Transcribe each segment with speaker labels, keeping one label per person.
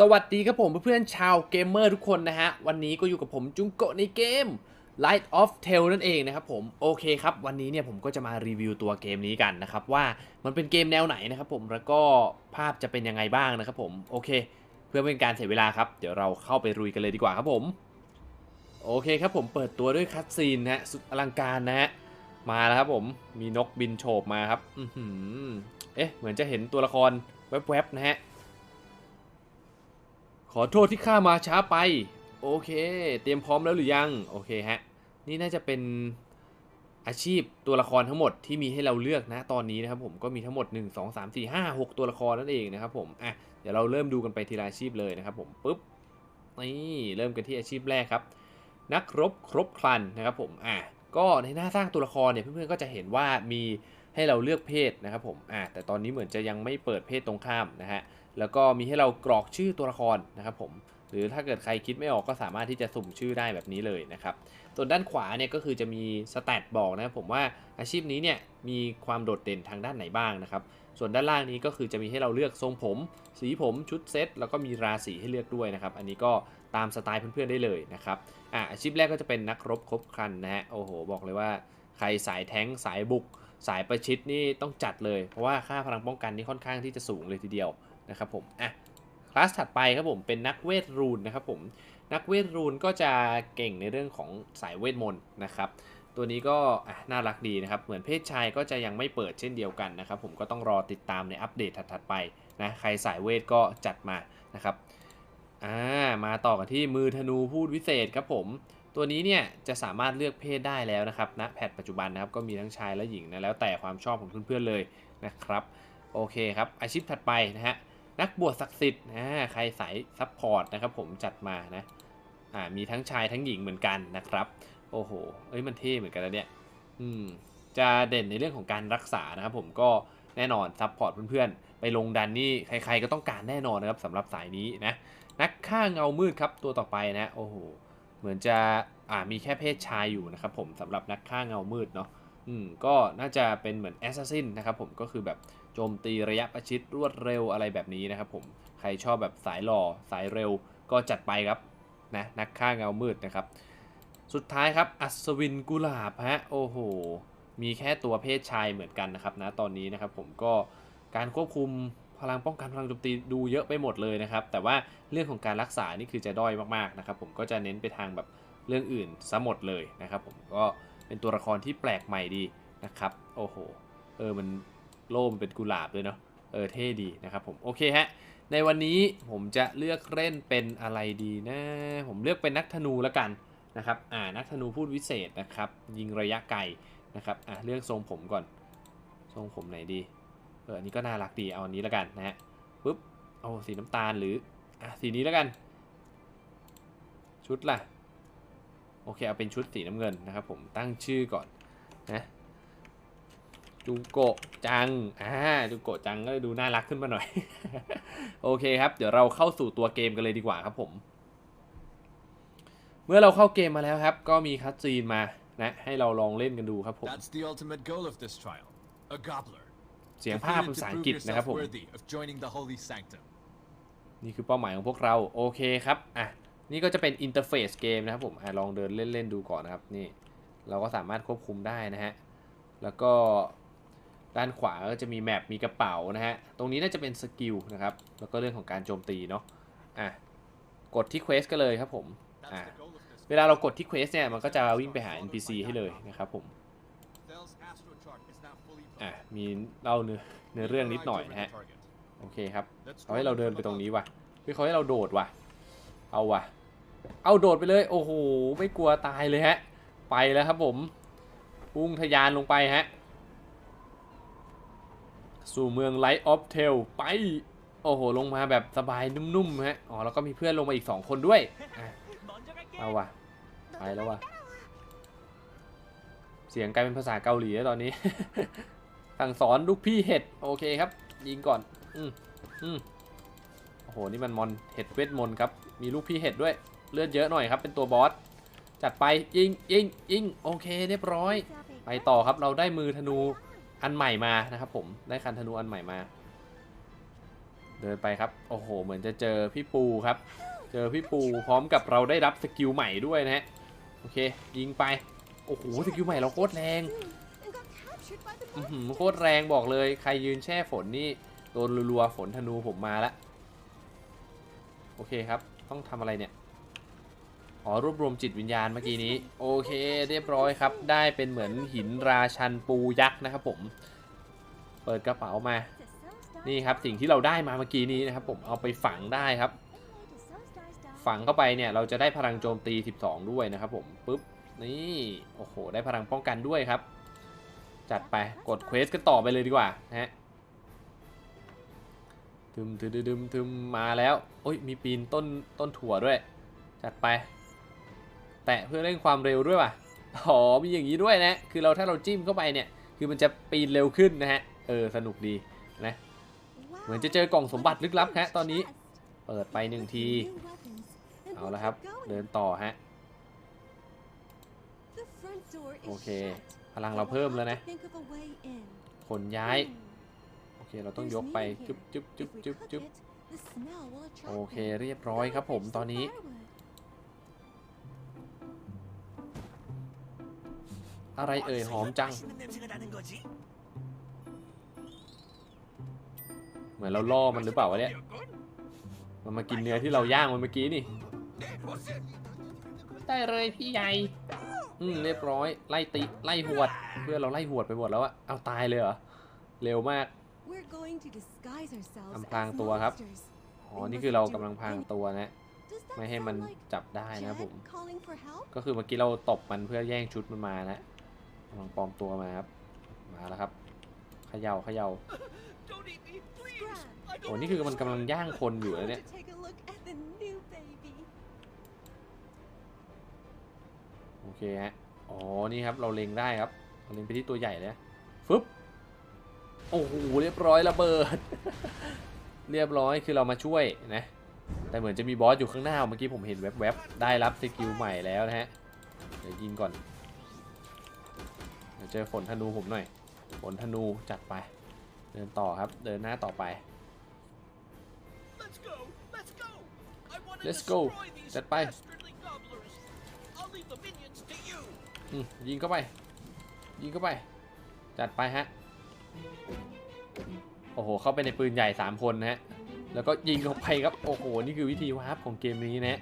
Speaker 1: สวัสดีครับผมเพื่อนๆชาวเกมเมอร์ทุกคนนะฮะ วันนี้ก็อยู่กับผมจุงโกะในเกม Light of Tail นั่นเองนะครับผมโอเคครับ วันนี้เนี่ยผมก็จะมารีวิวตัวเกมนี้กันนะครับ ว่ามันเป็นเกมแนวไหนนะครับผมแล้วก็ภาพจะเป็นยังไงบ้างนะครับผมโอเค เพื่อเป็นการเสียเวลาครับ เดี๋ยวเราเข้าไปรุยกันเลยดีกว่าครับผม โอเคครับผมเปิดตัวด้วยคัตซีนนะฮะสุดอลังการนะฮะมาแล้วครับผมมีนกบินโฉบมาครับอือหือเอ๊ะเหมือนจะเห็นตัวละครแวบๆนะฮะ อโทษที่ข้ามาช้าไป โอเค เตรียมพร้อมแล้วหรือยัง โอเคฮะ นี่น่าจะเป็นอาชีพตัวละครทั้งหมดที่มีให้เราเลือกนะตอนนี้นะครับผมก็มีทั้งหมด 1 2 3 4 5 6 ตัวละครนั่นเองนะครับผมอะเดี๋ยวเราเริ่มดูกันไปทีละอาชีพเลยนะครับผมปุ๊บนี่เริ่มกันที่อาชีพแรกครับ นักรบครบครันนะครับผมอะก็ในหน้าสร้างตัวละครเนี่ยเพื่อนๆก็จะเห็นว่ามีให้เราเลือกเพศนะครับผมอะแต่ตอนนี้เหมือนจะยังไม่เปิดเพศตรงข้ามนะฮะ แล้วก็มีให้เรากรอกชื่อตัวละครนะครับผมหรือถ้าเกิดใครคิดไม่ออกก็สามารถที่จะสุ่มชื่อได้แบบนี้เลยนะครับส่วนด้านขวาเนี่ยก็คือจะมีสแตทบอกนะครับผมว่าอาชีพนี้เนี่ยมีความโดดเด่นทางด้านไหนบ้างนะครับส่วนด้านล่างนี้ก็คือจะมีให้เราเลือกทรงผม สีผมชุดเซตแล้วก็มีราศีให้เลือกด้วยนะครับอันนี้ก็ตามสไตล์เพื่อนๆได้เลยนะครับอะอาชีพแรกก็จะเป็นนักรบครบครันนะฮะโอ้โห บอกเลยว่าใครสายแท้งสายบุก สายประชิดนี่ต้องจัดเลย เพราะว่าค่าพลังป้องกันนี่ค่อนข้างที่จะสูงเลยทีเดียว นะครับผมอะคลาสถัดไปครับผมเป็นนักเวทรูนนะครับผมนักเวทรูนก็จะเก่งในเรื่องของสายเวทมนต์นะครับ ตัวนี้ก็น่ารักดีนะครับ เหมือนเพศชายก็จะยังไม่เปิดเช่นเดียวกันนะครับ ผมก็ต้องรอติดตามในอัปเดตถัดๆไปนะใครสายเวทก็จัดมานะครับอ่ามาต่อกันที่มือธนูพูดวิเศษครับผมตัวนี้เนี่ยจะสามารถเลือกเพศได้แล้วนะครับณแพทปัจจุบันนะครับก็มีทั้งชายและหญิงนะแล้วแต่ความชอบของเพื่อนๆเลยนะครับโอเคครับอาชีพถัดไปนะฮะ นักบวชศักดิ์สิทธิ์นะใครสายซัพพอร์ตนะครับผมจัดมานะอ่ามีทั้งชายทั้งหญิงเหมือนกันนะครับ โอ้โหเอ้ยมันเท่เหมือนกันแล้วเนี่ยอืมจะเด่นในเรื่องของการรักษานะครับผมก็แน่นอนซัพพอร์ตเพื่อนๆ ไปลงดันนี่ใครๆก็ต้องการแน่นอนนะครับสำหรับสายนี้นะนักฆ่าเงามืดครับตัวต่อไปนะโอ้โหเหมือนจะอ่ามีแค่เพศชายอยู่นะครับผมสำหรับนักฆ่าเงามืดเนาะอืมก็น่าจะเป็นเหมือนแอสซัสซินนะครับผมก็คือแบบ โจมตีระยะประชิดรวดเร็วอะไรแบบนี้นะครับผม ใครชอบแบบสายหล่อสายเร็วก็จัดไปครับนะนักฆ่าเงามืดนะครับ สุดท้ายครับอัศวินกุหลาบฮะโอ้โห มีแค่ตัวเพศชายเหมือนกันนะครับนะตอนนี้นะครับผมก็การควบคุมพลังป้องกันพลังโจมตีดูเยอะไปหมดเลยนะครับ แต่ว่าเรื่องของการรักษานี่คือจะด้อยมากๆนะครับผมก็จะเน้นไปทางแบบเรื่องอื่นซะหมดเลยนะครับผมก็เป็นตัวละครที่แปลกใหม่ดีนะครับ โอ้โห เออมัน โล่มเป็นกุหลาบด้วยเนาะเออเท่ดีนะครับผมโอเคฮะในวันนี้ผมจะเลือกเล่นเป็นอะไรดีนะ ผมเลือกเป็นนักธนูแล้วกันนะครับอ่านักธนูพูดวิเศษนะครับยิงระยะไกลนะครับอ่าเลือกทรงผมก่อน ทรงผมไหนดีเอออันนี้ก็น่ารักดีเอาอันนี้แล้วกันนะฮะปุ๊บเอาสีน้ำตาลหรืออะสีนี้แล้วกัน ชุดล่ะโอเคเอาเป็นชุดสีน้ำเงินนะครับผมตั้งชื่อก่อนนะ จูโกะจัง อ่า จูโกะจังก็ดูน่ารักขึ้นมาหน่อย โอเคครับ เดี๋ยวเราเข้าสู่ตัวเกมกันเลยดีกว่าครับผม เมื่อเราเข้าเกมมาแล้วครับ ก็มีคัตซีนมานะ ให้เราลองเล่นกันดูครับผม
Speaker 2: That's the ultimate goal of this trial. A gobbler.
Speaker 1: เสียงภาพเป็น
Speaker 2: Defeated
Speaker 1: ภาษา
Speaker 2: to
Speaker 1: อัง
Speaker 2: prove
Speaker 1: กฤษนะครับ
Speaker 2: yourself
Speaker 1: ผม
Speaker 2: worthy of joining the holy sanctum.
Speaker 1: นี่คือเป้าหมายของพวกเรา โอเคครับ อะ นี่ก็จะเป็นอินเทอร์เฟซเกมนะครับผม อะลองเดินเล่นๆดูก่อนนะครับ นี่ เราก็สามารถควบคุมได้นะฮะ แล้วก็ ด้านขวาก็จะมีแมปมีกระเป๋านะฮะ ตรงนี้น่าจะเป็นสกิลนะครับ แล้วก็เรื่องของการโจมตีเนาะ อะ กดที่เควสก็เลยครับผม อะ
Speaker 2: That's the goal of this
Speaker 1: เวลาเรากดที่เควสเนี่ย มันก็จะวิ่งไปหา NPC ให้เลยนะครับผม
Speaker 2: Thell's astro chart is now fully
Speaker 1: อะ มีเล่าเนื้อเนื้อเรื่องนิดหน่อยนะฮะ โอเคครับเขาให้เราเดินไปตรงนี้ว่ะเฮ้ยเขาให้เราโดดว่ะ เอาว่ะ เอาโดดไปเลย โอ้โห ไม่กลัวตายเลยฮะ ไปแล้วครับผม พุ่งทะยานลงไปฮะ สู่เมืองไลท์ออฟเทลไป โอ้โห ลงมาแบบสบายนุ่มๆฮะ อ๋อ แล้วก็มีเพื่อนลงมาอีก 2 คนด้วย เอาว่ะ ไปแล้วว่ะ เสียงกลายเป็นภาษาเกาหลีแล้วตอนนี้ สั่งสอนลูกพี่เห็ด โอเคครับ ยิงก่อน อืมอืมโอ้โห นี่มันมอนเห็ดเวทมนต์ครับ มีลูกพี่เห็ดด้วย เลือดเยอะหน่อยครับ เป็นตัวบอส จัดไป ยิงยิงยิงโอเค เรียบร้อย ไปต่อครับ เราได้มือธนู อันใหม่มานะครับผมได้คันธนูอันใหม่มา เดินไปครับ โอ้โห เหมือนจะเจอพี่ปูครับ เจอพี่ปูพร้อมกับเราได้รับสกิลใหม่ด้วยนะฮะโอเค ยิงไป โอ้โหสกิลใหม่เราโคตรแรงโคตรแรงบอกเลย ใครยืนแช่ฝนนี่โดนรัวๆฝนธนูผมมาละโอเคครับ ต้องทำอะไรเนี่ย อ๋อรวบรวมจิตวิญญาณเมื่อกี้นี้ โอเค เรียบร้อยครับ ได้เป็นเหมือนหินราชันปูยักษ์นะครับผม เปิดกระเป๋ามา นี่ครับสิ่งที่เราได้มาเมื่อกี้นี้นะครับผมเอาไปฝังได้ครับ ฝังเข้าไปเนี่ยเราจะได้พลังโจมตี 12 ด้วยนะครับผมปุ๊บนี่โอ้โหได้พลังป้องกันด้วยครับ จัดไปกดเควสกันต่อไปเลยดีกว่านะฮะทึมทึมทึมทึมมาแล้วโอ้ยมีปีนต้นต้นถั่วด้วย จัดไป แตะเพื่อเร่งความเร็วด้วยว่ะอ๋อมีอย่างนี้ด้วยนะ คือเราถ้าเราจิ้มเข้าไปเนี่ย คือมันจะปีนเร็วขึ้นนะฮะ เออ สนุกดีนะ เหมือนจะเจอกล่องสมบัติลึกลับฮะตอนนี้ เปิดไปหนึ่งที เอาละครับ เดินต่อฮะ โอเค พลังเราเพิ่มแล้วนะ ขนย้าย โอเค เราต้องยกไป จุ๊บจุ๊บจุ๊บจุ๊บจุ๊บโอเค เรียบร้อยครับผมตอนนี้ อะไรเอ่ยหอมจัง เหมือนเราล่อมันหรือเปล่าวะเนี่ย มันมากินเนื้อที่เราย่างมันเมื่อกี้นี่ ได้เลยพี่ใหญ่ อืมเรียบร้อย ไล่ติ ไล่หวด เพื่อนเราไล่หวดไปหมดแล้วอะเอาตายเลยเหรอ เร็วมาก
Speaker 3: อำพรางตัวครับ
Speaker 1: อ๋อ นี่คือเรากำลังพรางตัวนะไม่ให้มันจับได้นะผม ก็คือเมื่อกี้เราตบมันเพื่อแย่งชุดมันมานะกำ ลังปลอมตัวมาครับ มาแล้วครับเขย่าเขย่าโอ้นี่คือมันกำลังย่างคนอยู่นะเนี่ยโอเคฮะอ๋อนี่ครับเราเล็งได้ครับเราเล็งไปที่ตัวใหญ่เลยนะฟึบโอ้โหเรียบร้อยระเบิด เรียบร้อยคือเรามาช่วยนะ แต่เหมือนจะมีบอสอยู่ข้างหน้าเมื่อกี้ผมเห็นแวบๆได้รับสกิลใหม่แล้วนะฮะเดี๋ยวยิงก่อน เดี๋ยวเจอฝนธนูผมหน่อย ฝนธนูจัดไป เดินต่อครับ เดินหน้าต่อไป
Speaker 2: Let's go! Let's go! I want to
Speaker 1: Let's go.
Speaker 2: destroy these
Speaker 1: จัดไป
Speaker 2: dastardly gobblers. I'll leave the minions to you.
Speaker 1: อืมยิงเข้าไป ยิงเข้าไป จัดไปฮะ โอ้โห เข้าไปในปืนใหญ่ 3 คนนะฮะ แล้วก็ยิงเข้าไปครับ โอ้โห นี่คือวิธีวาร์ปของเกมนี้นะฮะ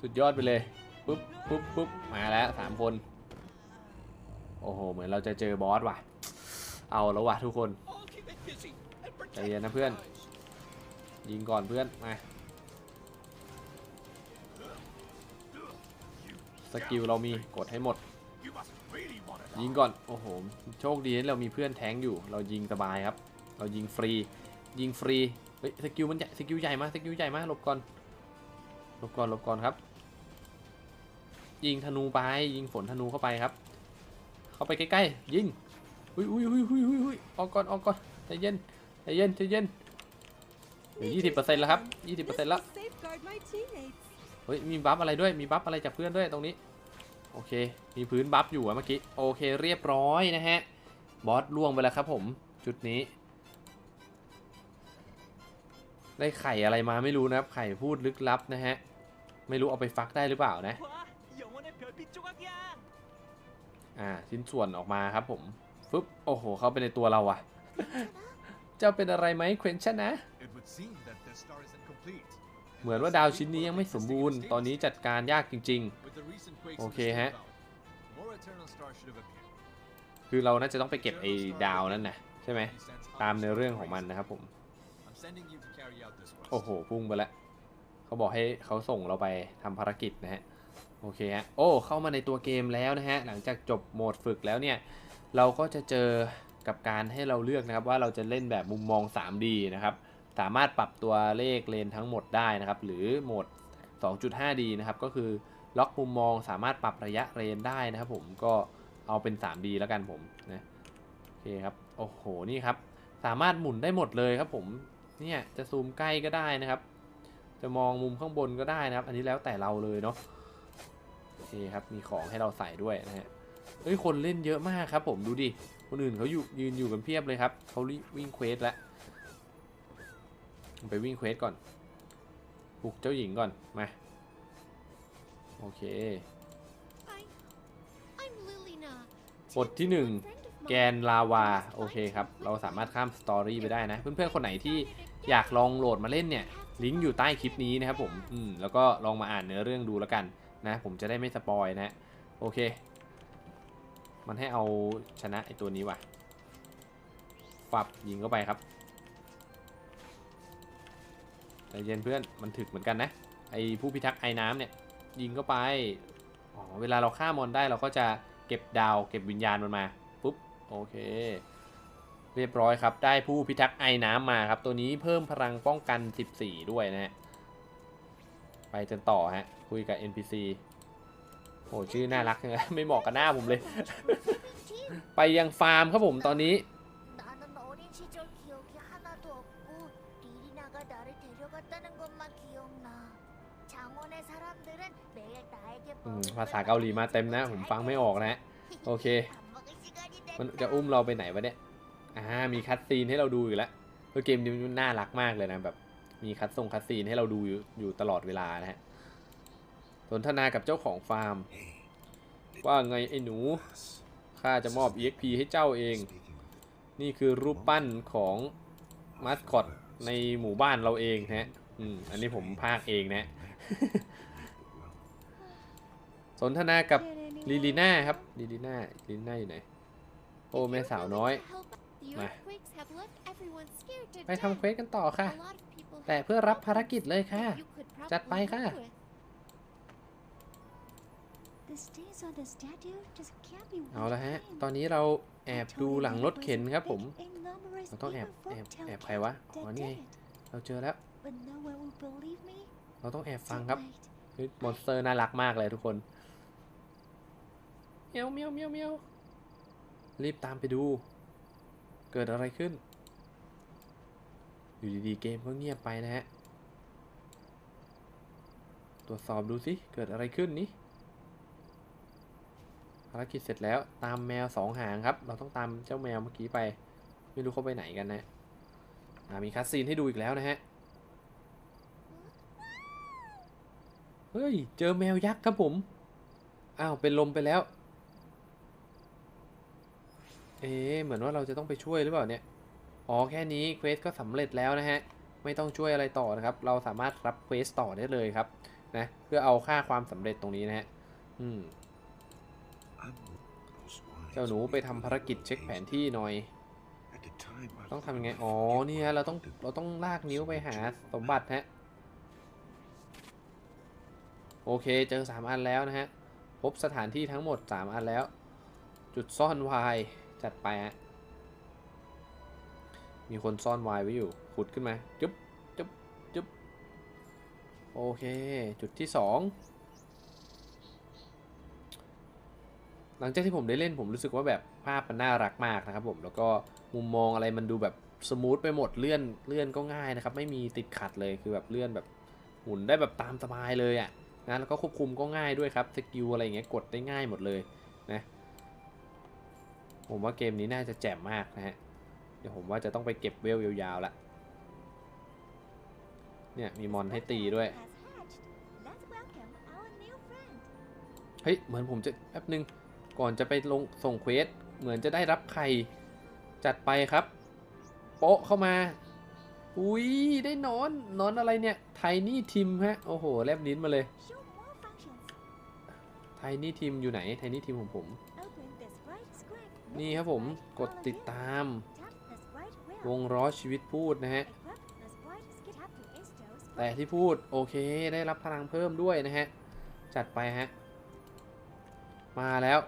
Speaker 1: สุดยอดไปเลย ปุ๊บปุ๊บปุ๊บมาแล้วสามคน โอ้โห เหมือนเราจะเจอบอสว่ะ เอาแล้วว่ะทุกคน ใจเย็นนะเพื่อน ยิงก่อนเพื่อน มา สกิลเรามีกดให้หมด ยิงก่อน โอ้โห โชคดีที่เรามีเพื่อนแทงอยู่ เรายิงสบายครับ เรายิงฟรี ยิงฟรี เฮ้ย สกิลมันใหญ่ สกิลใหญ่มาสกิลใหญ่มาหลบก่อน หลบก่อน หลบก่อนครับ ยิงธนูไป ยิงฝนธนูเข้าไปครับ เข้าไปใกล้ๆยิงอุ้ยอุ้ยอุ้ยอุ้ยอุ้ยอุ้ยออกก่อนออกก่อนใจเย็นใจเย็นใจเย็นเหลือยี่สิบเปอร์เซ็นต์แล้วครับยี่สิบเปอร์เซ็นต์แล้วเฮ้ยมีบัฟอะไรด้วยมีบัฟอะไรจากเพื่อนด้วยตรงนี้โอเค มีพื้นบัฟอยู่อะเมื่อกี้โอเคเรียบร้อยนะฮะบอสล่วงไปแล้วครับผมจุดนี้ ได้ไข่อะไรมาไม่รู้นะครับไข่พูดลึกลับนะฮะไม่รู้เอาไปฟักได้หรือเปล่านะ อ่าชิ้นส่วนออกมาครับผมฟึบโอ้โห เข้าไปในตัวเราอะเจ้าเป็นอะไรไหมเควนชั่นนะ
Speaker 2: It would seem that the star isn't complete.
Speaker 1: เหมือนว่าดาวชิ้นนี้ยังไม่สมบูรณ์ ตอนนี้จัดการยากจริง
Speaker 2: With the recent quakes
Speaker 1: Okay,
Speaker 2: in the
Speaker 1: ฮะ
Speaker 2: Stone Valley, more eternal stars should have appeared.
Speaker 1: ๆคือเราน่าจะต้องไปเก็บไอ้ดาวนั่นนะใช่ไหม
Speaker 2: He sends
Speaker 1: ตามใน
Speaker 2: others
Speaker 1: เรื่อง
Speaker 2: to
Speaker 1: ของมัน
Speaker 2: raise
Speaker 1: นะครับผม
Speaker 2: I'm sending you to carry out this quest.
Speaker 1: โอ้โห พุ่งไปแล้ว เขาบอกให้เขาส่งเราไปทำภารกิจนะฮะ โอเคฮะ โอ้ เข้ามาในตัวเกมแล้วนะฮะ หลังจากจบโหมดฝึกแล้วเนี่ย เราก็จะเจอกับการให้เราเลือกนะครับว่าเราจะเล่นแบบมุมมอง 3D นะครับ สามารถปรับตัวเลขเลนทั้งหมดได้นะครับ หรือโหมด 2.5D นะครับ ก็คือล็อกมุมมองสามารถปรับระยะเรนได้นะครับผม ก็เอาเป็น 3D แล้วกันผมนะ โอเคครับ โอ้โห นี่ครับ สามารถหมุนได้หมดเลยครับผม เนี่ย จะซูมใกล้ก็ได้นะครับ จะมองมุมข้างบนก็ได้นะครับ อันนี้แล้วแต่เราเลยเนาะ คครับมีของให้เราใส่ด้วยนะฮะเอ้ยคนเล่นเยอะมากครับ ผมดูดิคนอื่นเขาอยู่ยืนอยู่กันเพียบเลยครับเขาวิ่งเควสแล้วไปวิ่งเควสก่อนปลุกเจ้าหญิงก่อนมาโอเคบทที่หนึ่งแกนลาวาโอเคครับ เราสามารถข้ามสตอรี่ไปได้นะ เพื่อนๆคนไหนที่อยากลองโหลดมาเล่นเนี่ย ลิงก์อยู่ใต้คลิปนี้นะครับผม อืม แล้วก็ลองมาอ่านเนื้อเรื่องดูแล้วกัน นะผมจะได้ไม่สปอยนะ โอเค มันให้เอาชนะไอตัวนี้ว่ะปับยิงเข้าไปครับใจเย็นเพื่อนมันถึกเหมือนกันนะ ไอผู้พิทักษ์ไอ้น้ำเนี่ย ยิงเข้าไปอ๋อเวลาเราฆ่ามอนได้เราก็จะเก็บดาวเก็บวิญญาณมันมาปุ๊บโอเค เรียบร้อยครับ ได้ผู้พิทักษ์ไอ้น้ำมาครับ ตัวนี้เพิ่มพลังป้องกัน 14 ด้วยนะฮะไปจนต่อฮะ คุยกับ NPC โอ้ชื่อน่ารักเลยไม่เหมาะกับหน้าผมเลย ไปยังฟาร์มครับผมตอนนี้ ภาษาเกาหลีมาเต็มนะ ผมฟังไม่ออกนะ โอเค มันจะอุ้มเราไปไหนวะเนี่ย อ่า มีคัตซีนให้เราดูอยู่แล้วเกมนี้น่ารักมากเลยนะแบบ มีคัตส่งคัตซีนให้เราดูอยู่ตลอดเวลานะฮะ นทนากับเจ้าของฟาร์ม ว่าไงไอ้หนู ข้าจะมอบ EXP ให้เจ้าเอง นี่คือรูปปั้นของมาสคอตในหมู่บ้านเราเองนะฮะ อืม อันนี้ผมพากย์เองนะ สนทนากับ
Speaker 3: Did
Speaker 1: ลิลิ
Speaker 3: anyone
Speaker 1: น่าครับ ลิลิน่าลิลิน่าอยู่ไหน โอ้แม่สาวน้อย
Speaker 3: The
Speaker 1: Mà.
Speaker 3: earthquakes have left everyone scared to
Speaker 1: ไปทำเคว
Speaker 3: death.
Speaker 1: สกันต่อค่ะ
Speaker 3: A lot of people
Speaker 1: แต่
Speaker 3: have
Speaker 1: เพื่อรับ
Speaker 3: problems
Speaker 1: ภารกิจเลยค่ะ
Speaker 3: that you could
Speaker 1: จัดไป
Speaker 3: probably
Speaker 1: ค่ะ เอาละฮะ
Speaker 4: wiped
Speaker 1: ตอน
Speaker 4: clean.
Speaker 1: นี้เราแอบดูหลังรถเข็นครับผม
Speaker 4: Big enormous
Speaker 1: เราต้องแอบ
Speaker 4: evil
Speaker 1: แอบ
Speaker 4: folktale
Speaker 1: แอบใครวะอ๋อ
Speaker 4: that
Speaker 1: นี่ไง
Speaker 4: did it.
Speaker 1: เราเจอแล้ว
Speaker 4: But no one will believe me.
Speaker 1: เราต้องแอบ
Speaker 4: So
Speaker 1: ฟังครับ
Speaker 4: wait.
Speaker 1: เฮ้ยมอนสเตอร์น่ารักมากเลยทุกคนเมียวเมียวเมียวเมียวรีบตามไปดู เกิดอะไรขึ้น อยู่ดีๆเกมก็เงียบไปนะฮะ ตรวจสอบดูสิ เกิดอะไรขึ้นนี่ภารกิจเสร็จแล้วตามแมวสองหางครับ เราต้องตามเจ้าแมวเมื่อกี้ไป ไม่รู้เขาไปไหนกันนะมีคัสซีนให้ดูอีกแล้วนะฮะ เฮ้ย เจอแมวยักษ์ครับผม อ้าว เป็นลมไปแล้ว เอ๊เหมือนว่าเราจะต้องไปช่วยหรือเปล่าเนี่ย อ๋อ แค่นี้เควสก็สำเร็จแล้วนะฮะ ไม่ต้องช่วยอะไรต่อนะครับ เราสามารถรับเควสต่อได้เลยครับนะ เพื่อเอาค่าความสำเร็จตรงนี้นะฮะ อืม เจ้าหนูไปทำภารกิจเช็คแผนที่หน่อย ต้องทำยังไง อ๋อ นี่ฮะ เราต้อง เราต้องลากนิ้วไปหาสมบัติฮะ โอเค เจอ 3 อันแล้วนะฮะ พบสถานที่ทั้งหมด 3 อันแล้ว จุดซ่อนวาย จัดไปฮะ มีคนซ่อนวายไว้อยู่ ขุดขึ้นมาจึ๊บจึ๊บจึ๊บ โอเค จุดที่ 2 ลังจากที่ผมได้เล่นผมรู้สึกว่าแบบภาพมันน่ารักมากนะครับผมแล้วก็มุมมองอะไรมันดูแบบสมูทไปหมดเลื่อนเลื่อนก็ง่ายนะครับไม่มีติดขัดเลยคือแบบเลื่อนแบบหมุนได้แบบตามสบายเลยอะ่ะนะแล้วก็ควบคุมก็ง่ายด้วยครับสกิลอะไรอย่างเงี้ยกดได้ง่ายหมดเลยนะผมว่าเกมนี้น่าจะแจ่มมากนะฮะเดี๋ยวผมว่าจะต้องไปเก็บเวลยาวๆละเนี่ยมีมอนให้ตีด้วย
Speaker 4: Has hatched. Let's welcome our new friend.
Speaker 1: เฮ้ยเหมือนผมจะแป๊บนึง ก่อนจะไปลงส่งเควสเหมือนจะได้รับไข่จัดไปครับ โปะเข้ามา อุ้ยได้นอน นอนอะไรเนี่ย ไทนี่ทิมฮะ โอ้โห แลบลิ้นมาเลย ไทนี่ทิมอยู่ไหน ไทนี่ทิมของผม นี่ครับผม กดติดตาม วงล้อชีวิตพูดนะฮะ แต่ที่พูด โอเค ได้รับพลังเพิ่มด้วยนะฮะ จัดไปฮะ มาแล้ว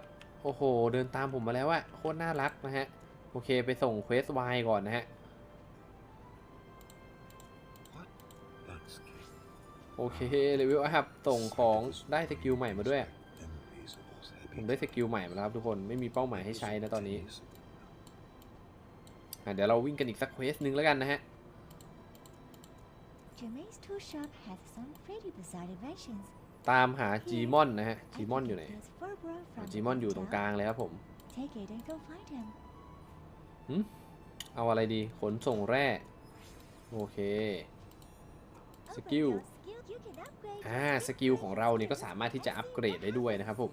Speaker 1: โอ้โห เดินตามผมมาแล้วอะโคตรน่ารักนะฮะ โอเคไปส่งเควสวก่อนนะฮะ โอเคเลเวลอัพส่งของได้สกิลใหม่มาด้วย ผมได้สกิลใหม่มาแล้วครับทุกคนไม่มีเป้าหมายให้ใช้นะตอนนี้อะเดี๋ยวเราวิ่งกันอีกสักเควสหนึ่งแล้วกันนะฮะ
Speaker 4: Jermaine's tool shop has some pretty bizarre inventions.
Speaker 1: ตามหาจีมอนนะฮะจีมอนอยู่ไหน
Speaker 4: There's Furbrug from
Speaker 1: จีมอนอยู่ตรงกลางเลยครับผม
Speaker 4: Take it and go find him.
Speaker 1: เอาอะไรดี ขนส่งแร่ โอเค สกิล อ่า สกิลของเราเนี่ยก็สามารถที่จะอัปเกรดได้ด้วยนะครับผม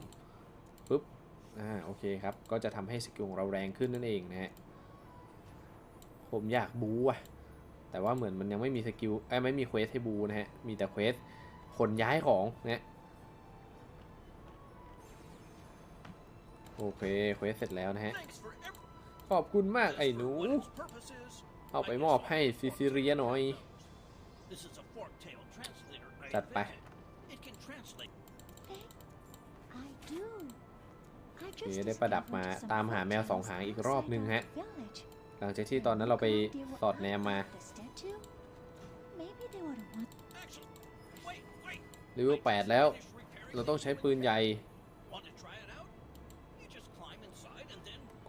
Speaker 1: ปุ๊บ อ่า โอเคครับ ก็จะทำให้สกิลของเราแรงขึ้นนั่นเองนะฮะ ผมอยากบูอะแต่ว่าเหมือนมันยังไม่มีสกิลเอ้ยไม่มีเควสให้บูนะฮะ มีแต่เควส คนย้ายของเนะโอเคเควสเสร็จแล้วนะฮะ ขอบคุณมากไอ้หนู เอาไปมอบให้ซิซิเรียหน่อย จัดไปเค
Speaker 3: just
Speaker 1: ได้ประดับมาตามหาแมวสองหางอีกรอบหนึ่งฮะ หลังจากที่ตอนนั้นเราไปสอดแนมมา เลเวล8แล้ว เราต้องใช้ปืนใหญ่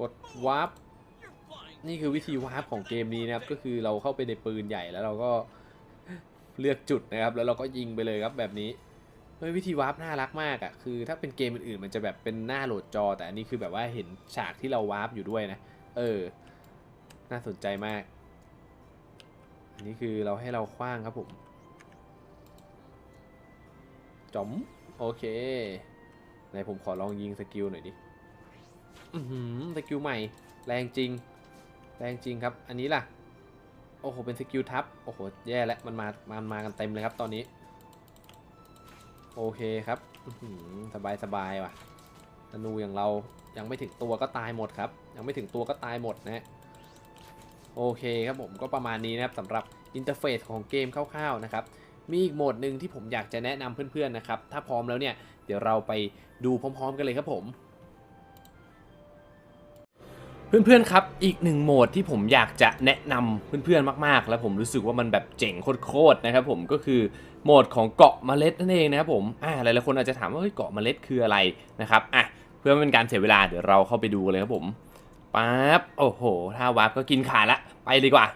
Speaker 1: กดวาร์ปนี่คือวิธีวาร์ปของเกมนี้นะครับ ก็คือเราเข้าไปในปืนใหญ่แล้วเราก็เลือกจุดนะครับ แล้วเราก็ยิงไปเลยครับแบบนี้เฮ้ยวิธีวาร์ปน่ารักมากอะ่ะคือถ้าเป็นเกมอื่นๆมันจะแบบเป็นหน้าโหลดจอ แต่อันนี้คือแบบว่าเห็นฉากที่เราวาร์ปอยู่ด้วยนะ เออ น่าสนใจมาก อันนี้คือเราให้เราคว้างครับผม จอมโอเคไหนผมขอลองยิงสกิลหน่อยดิอือหือสกิลใหม่ แรงจริง แรงจริงครับ อันนี้ล่ะ โอ้โห เป็นสกิลทับ โอ้โห แย่แล้ว มันมา มันมากันเต็มเลยครับตอนนี้ โอเคครับสบายสบายว่ะธนูอย่างเรายังไม่ถึงตัวก็ตายหมดครับ ยังไม่ถึงตัวก็ตายหมดนะฮะโอเคครับผมก็ประมาณนี้นะครับสำหรับอินเทอร์เฟซของเกมคร่าวๆนะครับ มีอีกโหมดหนึ่งที่ผมอยากจะแนะนำเพื่อนๆนะครับ ถ้าพร้อมแล้วเนี่ย เดี๋ยวเราไปดูพร้อมๆกันเลยครับผม เพื่อนๆครับ อีกหนึ่งโหมดที่ผมอยากจะแนะนำเพื่อนๆมากๆ แล้วผมรู้สึกว่ามันแบบเจ๋งโคตรๆนะครับผมก็คือโหมดของเกาะเมล็ดนั่นเองนะครับผมอ่าหลายๆคนอาจจะถามว่าเฮ้ยเกาะเมล็ดคืออะไรนะครับอะเพื่อไม่เป็นการเสียเวลาเดี๋ยวเราเข้าไปดูเลยครับผมปั๊บโอ้โห ถ้าวาร์ปก็กินขาดละไปดีกว่า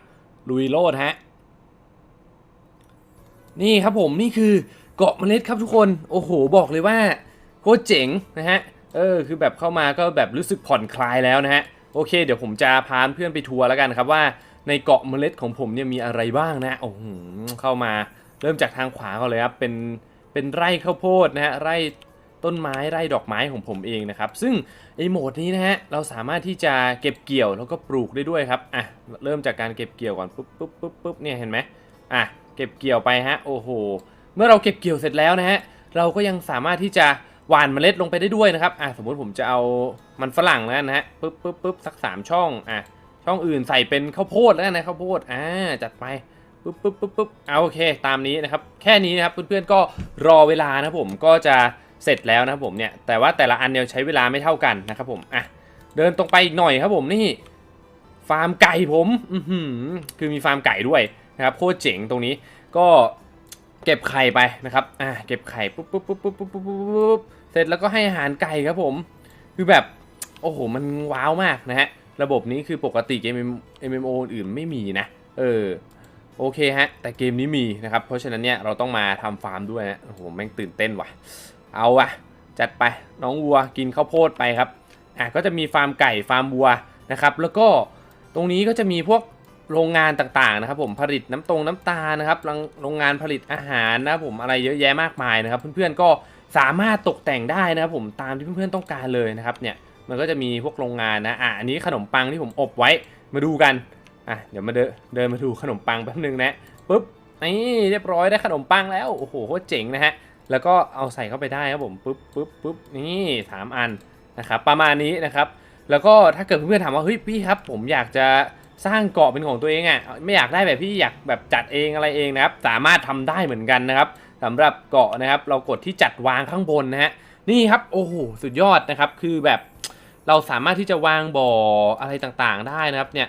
Speaker 1: ลุยโลดฮะ นี่ครับผมนี่คือเกาะเมล็ดครับทุกคนโอ้โหบอกเลยว่าโคตรเจ๋งนะฮะเออคือแบบเข้ามาก็แบบรู้สึกผ่อนคลายแล้วนะฮะโอเค เดี๋ยวผมจะพาเพื่อนไปทัวร์แล้วกันครับว่าในเกาะเมล็ดของผมเนี่ยมีอะไรบ้างนะโอ้โหเข้ามาเริ่มจากทางขวาก่อนเลยครับเป็นเป็นไร่ข้าวโพดนะฮะไร่ต้นไม้ไร่ดอกไม้ของผมเองนะครับ ซึ่งไอโหมดนี้นะฮะเราสามารถที่จะเก็บเกี่ยวแล้วก็ปลูกได้ด้วยครับอะเริ่มจากการเก็บเกี่ยวก่อนปุ๊บปุ๊บปุ๊บปุ๊บเนี่ยเห็นไหมอะ เก็บเกี่ยวไปฮะโอ้โหเมื่อเราเก็บเกี่ยวเสร็จแล้วนะฮะเราก็ยังสามารถที่จะหว่านเมล็ดลงไปได้ด้วยนะครับอะสมมติผมจะเอามันฝรั่งแล้วนะฮะปึ๊บปึ๊บปึ๊บสักสามช่องอะช่องอื่นใส่เป็นข้าวโพดแล้วนะข้าวโพดอ่าจัดไปปึ๊บปึ๊บปึ๊บปึ๊บเอาโอเค ตามนี้นะครับแค่นี้นะครับเพื่อนๆก็รอเวลานะผมก็จะเสร็จแล้วนะครับผมเนี่ยแต่ว่าแต่ละอันเนี่ยใช้เวลาไม่เท่ากันนะครับผมอะเดินตรงไปอีกหน่อยครับผมนี่ ฟาร์มไก่ผมอือหือคือมีฟาร์มไก่ด้วย นะครับโคตรเจ๋งตรงนี้ก็เก็บไข่ไปนะครับอ่าเก็บไข่ปุ๊บปุ๊บปุ๊บปุ๊บปุ๊บปุ๊บปุ๊บเสร็จแล้วก็ให้อาหารไก่ครับผม คือแบบโอ้โหมันว้าวมากนะฮะระบบนี้คือปกติเกม MMO อื่นไม่มีนะ เออโอเคฮะ แต่เกมนี้มีนะครับ เพราะฉะนั้นเนี่ยเราต้องมาทำฟาร์มด้วยนะโอ้โหแม่งตื่นเต้นว่ะ เอาว่ะ จัดไปน้องวัวกินข้าวโพดไปครับอะก็จะมีฟาร์มไก่ฟาร์มวัวนะครับ แล้วก็ตรงนี้ก็จะมีพวก โรงงานต่างๆนะครับผมผลิตน้ำตรงน้ำตาลนะครับโรงโรงงานผลิตอาหารนะครับผมอะไรเยอะแยะมากมายนะครับ เพื่อนๆก็สามารถตกแต่งได้นะครับผมตามที่เพื่อนๆต้องการเลยนะครับเนี่ยมันก็จะมีพวกโรงงานนะอะอันนี้ขนมปังที่ผมอบไว้มาดูกันอะเดี๋ยวมาเดินเดินมาดูขนมปังแป๊บนึงนะปุ๊บนี่เรียบร้อยได้ขนมปังแล้วโอ้โหโคตรเจ๋งนะฮะแล้วก็เอาใส่เข้าไปได้ครับผมปุ๊บปุ๊บปุ๊บนี่สามอันนะครับประมาณนี้นะครับ แล้วก็ถ้าเกิดเพื่อนๆถามว่าเฮ้ยพี่ครับ ผมอยากจะ สร้างเกาะเป็นของตัวเองอะ่ะไม่อยากได้แบบพี่อยากแบบจัดเองอะไรเองนะครับ สามารถทำได้เหมือนกันนะครับสำหรับเกาะนะครับ เรากดที่จัดวางข้างบนนะฮะนี่ครับโอ้โหสุดยอดนะครับ คือแบบเราสามารถที่จะวางบ่ออะไรต่างๆ ได้นะครับเนี่ย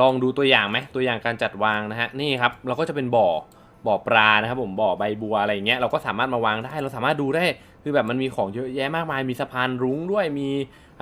Speaker 1: ลองดูตัวอย่างไหมตัวอย่างการจัดวางนะฮะนี่ครับเราก็จะเป็นบ่อบ่อปลานะครับผมบ่อใบบัวอะไรเงี้ยเราก็สามารถมาวางได้ เราสามารถดูได้คือแบบมันมีของเยอะแยะมากมายมีสะพานรุ้งด้วยมี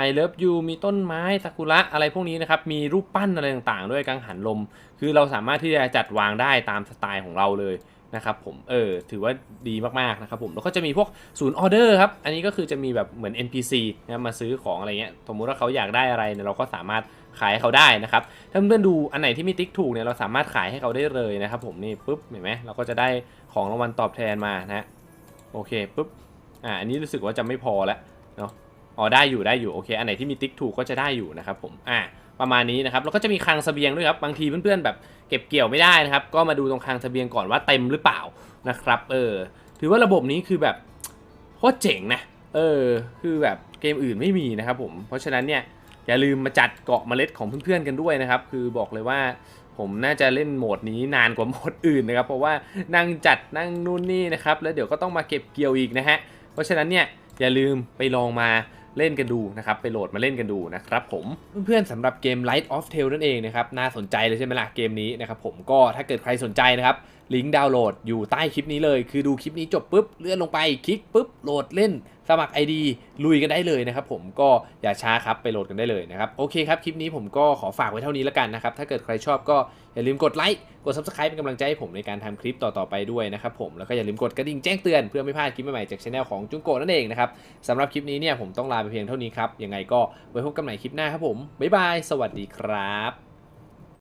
Speaker 1: I love you มีต้นไม้ซากุระอะไรพวกนี้นะครับ มีรูปปั้นอะไรต่างๆ ด้วยกังหันลม คือเราสามารถที่จะจัดวางได้ตามสไตล์ของเราเลยนะครับผม เออ ถือว่าดีมากๆนะครับผม แล้วก็จะมีพวกศูนย์ออเดอร์ครับ อันนี้ก็คือจะมีแบบเหมือน NPC นะมาซื้อของอะไรเงี้ย สมมุติว่าเขาอยากได้อะไรเนี่ยเราก็สามารถขายให้เขาได้นะครับ ถ้าเพื่อนดูอันไหนที่มีติ๊กถูกเนี่ยเราสามารถขายให้เขาได้เลยนะครับผมนี่ปุ๊บ เห็นไหมเราก็จะได้ของรางวัลตอบแทนมานะฮะโอเคปุ๊บ อ่า อันนี้รู้สึกว่าจะไม่พอแล้ว อ๋อได้อยู่ได้อยู่โอเค อันไหนที่มีติ๊กถูกก็จะได้อยู่นะครับผมอ่าประมาณนี้นะครับแล้วก็จะมีคลังเสบียงด้วยครับบางทีเพื่อนๆแบบเก็บเกี่ยวไม่ได้นะครับ ก็มาดูตรงคลังเสบียงก่อนว่าเต็มหรือเปล่านะครับ เออ ถือว่าระบบนี้คือแบบโคตรเจ๋งนะเออ คือแบบเกมอื่นไม่มีนะครับผมเพราะฉะนั้นเนี่ยอย่าลืมมาจัดเกาะเมล็ดของเพื่อนๆกันด้วยนะครับ คือบอกเลยว่าผมน่าจะเล่นโหมดนี้นานกว่าโหมดอื่นนะครับ เพราะว่านั่งจัดนั่งนู่นนี่นะครับ แล้วเดี๋ยวก็ต้องมาเก็บเกี่ยวอีกนะฮะเพราะฉะนั้นเนี่ยอย่าลืมไปลองมา เล่นกันดูนะครับไปโหลดมาเล่นกันดูนะครับผมเพื่อนๆสำหรับเกม Light of Tail นั่นเองนะครับน่าสนใจเลยใช่ไหมล่ะเกมนี้นะครับผมก็ถ้าเกิดใครสนใจนะครับลิงก์ดาวน์โหลดอยู่ใต้คลิปนี้เลย คือดูคลิปนี้จบปุ๊บเลื่อนลงไปคลิกปุ๊บโหลดเล่นสมัคร ID ลุยกันได้เลยนะครับผมก็อย่าช้าครับไปโหลดกันได้เลยนะครับโอเคครับคลิปนี้ผมก็ขอฝากไว้เท่านี้แล้วกันนะครับถ้าเกิดใครชอบก็อย่าลืมกดไลค์กด Subscribe เป็นกำลังใจให้ผมในการทำคลิปต่อๆไปด้วยนะครับผมแล้วก็อย่าลืมกดกระดิ่งแจ้งเตือนเพื่อไม่พลาดคลิปใหม่ๆจากช anel ของจุงโกนั่นเองนะครับสำหรับคลิปนี้เนี่ยผมต้องลาไปเพียงเท่านี้ครับยังไงก็ไว้พบกันใหม่คลิปหน้าครับผมบ๊ายบายสวัสดีครับ